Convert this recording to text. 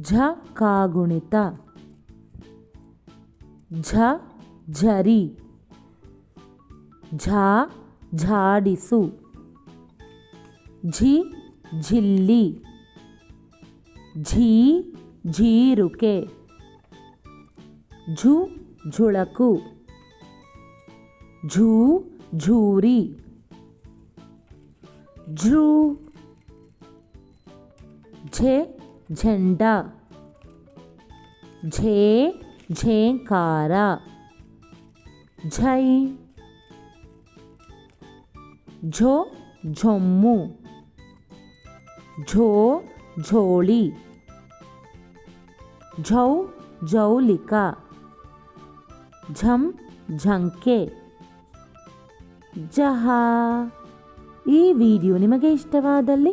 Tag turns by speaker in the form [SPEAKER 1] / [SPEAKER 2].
[SPEAKER 1] ఝ కాగుణిత. ఝ ఝరి. ఝా ఝాడిసు. ఝి ఝిల్లి. ఝీ ఝీరుకే. ఝు ఝుళకు. Zhu ఝూరి. ఝ్రూ ఝే జెండా ఝే ఝేంకార ఝై ఝో ఝొమ్ము ఝో ఝోళి ఝౌ జౌలిక ఝం ఝంಕೆ ಜಹಾ ಈ video ನಿಮಗೆ ಇಷ್ಟವಾದಲ್ಲಿ